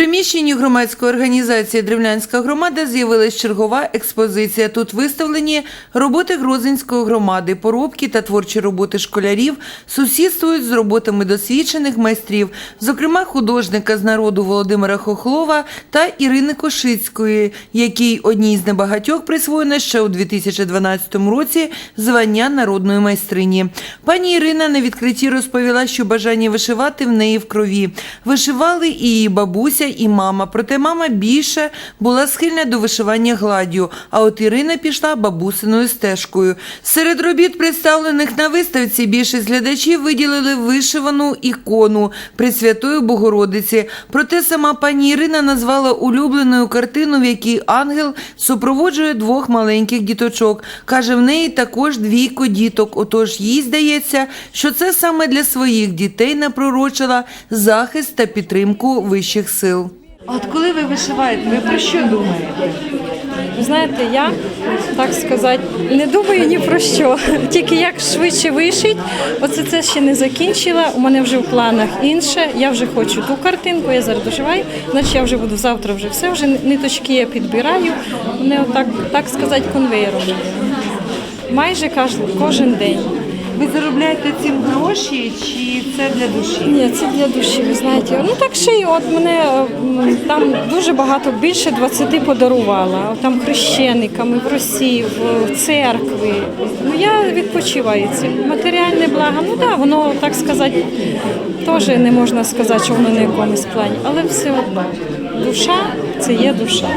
приміщенні громадської організації Древлянська громада з'явилась чергова експозиція. Тут виставлені роботи Грозинської громади, поробки та творчі роботи школярів сусідствують з роботами досвідчених майстрів, зокрема художника з народу Володимира Хохлова та Ірини Кошицької, якій одній з небагатьох присвоєно ще у 2012 році звання народної майстрині. Пані Ірина на відкритті розповіла, що бажання вишивати в неї в крові. Вишивали і її бабуся, і мама. Проте мама більше була схильна до вишивання гладдю, а от Ірина пішла бабусиною стежкою. Серед робіт, представлених на виставці, більшість глядачів виділили вишивану ікону Пресвятої Богородиці. Проте сама пані Ірина назвала улюбленою картину, в якій ангел супроводжує двох маленьких діточок. Каже, в неї також двійко діток. Отож, їй здається, що це саме для своїх дітей напророчила захист та підтримку вищих сил. От коли ви вишиваєте, ви про що думаєте? Ви знаєте, я так сказати не думаю ні про що. Тільки як швидше вишить. Оце це ще не закінчила. У мене вже в планах інше. Я вже хочу ту картинку, я зараз доживаю. Значить, я вже буду завтра вже все. Вже ниточки я підбираю. Вони отак, так сказати, конвейером. Майже кожен, день. Ви заробляєте цим гроші чи це для душі? Ні, це для душі, ви знаєте. Ну так ще й от мене там дуже багато, більше 20 подарувала. Там хрещениками, в Росії, в церкви. Ну я відпочиваю цим. Матеріальне благо, ну так, воно так сказати, теж не можна сказати, що воно на якомусь плані, але все одно. Душа це є душа.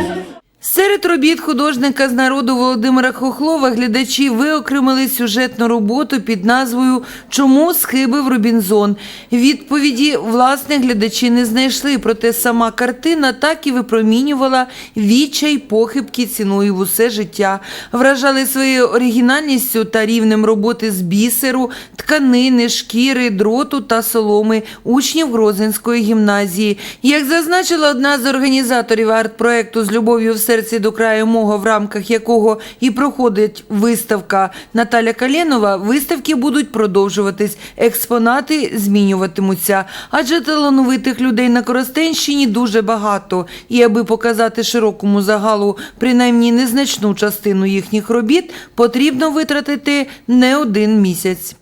Серед робіт художника з народу Володимира Хохлова глядачі виокремили сюжетну роботу під назвою Чому схибив Робінзон. Відповіді власне глядачі не знайшли, проте сама картина так і випромінювала відчай похибки ціною в усе життя. Вражали своєю оригінальністю та рівнем роботи з бісеру, тканини, шкіри, дроту та соломи учнів Грозинської гімназії. Як зазначила одна з організаторів арт-проекту з любов'ю в серці до краю мого, в рамках якого і проходить виставка Наталя Калєнова, виставки будуть продовжуватись, експонати змінюватимуться. Адже талановитих людей на Коростенщині дуже багато. І аби показати широкому загалу принаймні незначну частину їхніх робіт, потрібно витратити не один місяць.